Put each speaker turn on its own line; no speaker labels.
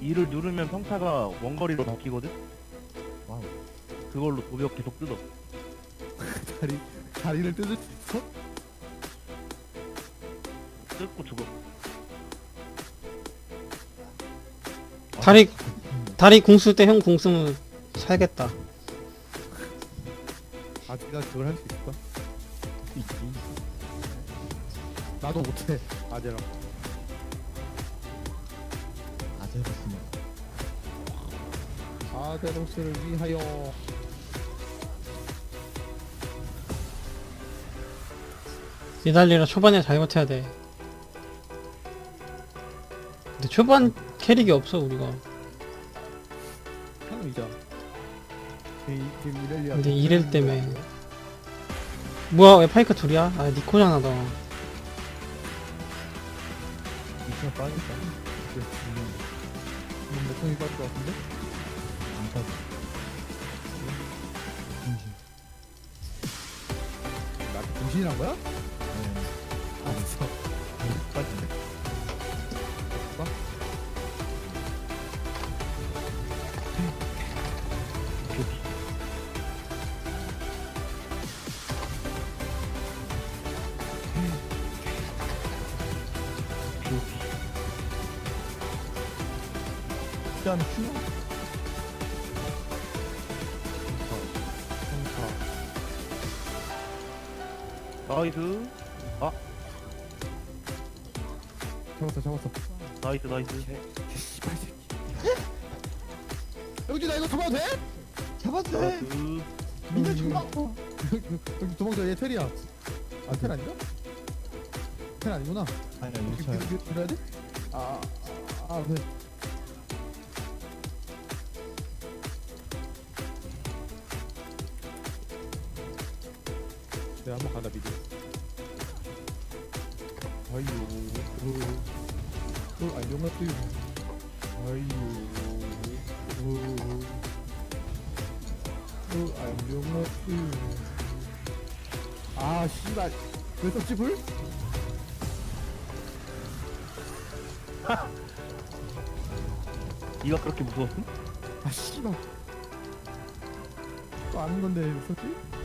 이를 누르면 평타가 원거리로 바뀌거든? 와우. 그걸로 도벽 계속 뜯어.
다리 다리를 뜯을 수 있어?
뜯고 죽어.
다리 다리 궁쓸 때 형 궁 쓰면 살겠다.
아직 나 그걸 할 수 있을까? 있지. 나도 못해. 아재라. 아제로스를 위하여.
니달리라 초반에 잘 버텨야 돼. 근데 초반 캐릭이 없어 우리가.
편의자.
근데 이렐 때문에. 뭐야 왜 파이크 둘이야? 아 니코잖아 너.
이차 빠졌다. 그래. 음, 몇 통이 빠질 것 같은데?
안 빠져 중심
나 분신한 거야?
네
알았어.
빠지네
봐.
일단 휴
나이스.
잡았어, 잡았어.
나이스, 나이스.
씨발 새끼. 영지 나 이거 도망도 돼?
잡았어 돼
나이스.
존나
여기 도망쳐 얘 텔이야. 아, 텔 아닌가? 텔 아니구나.
아니야
여기
유차야
밀- 밀어야 돼? 아, 아, 아, 네. 내가 한번 간다 미드. 아이유, 어, 어, 안녕하세요. 아이유, 어, 어, 안녕하세요. 아, 씨발, 왜 썼지 불?
니가 그렇게 무서웠음?
아 씨발 또 아는 건데 왜 썼지?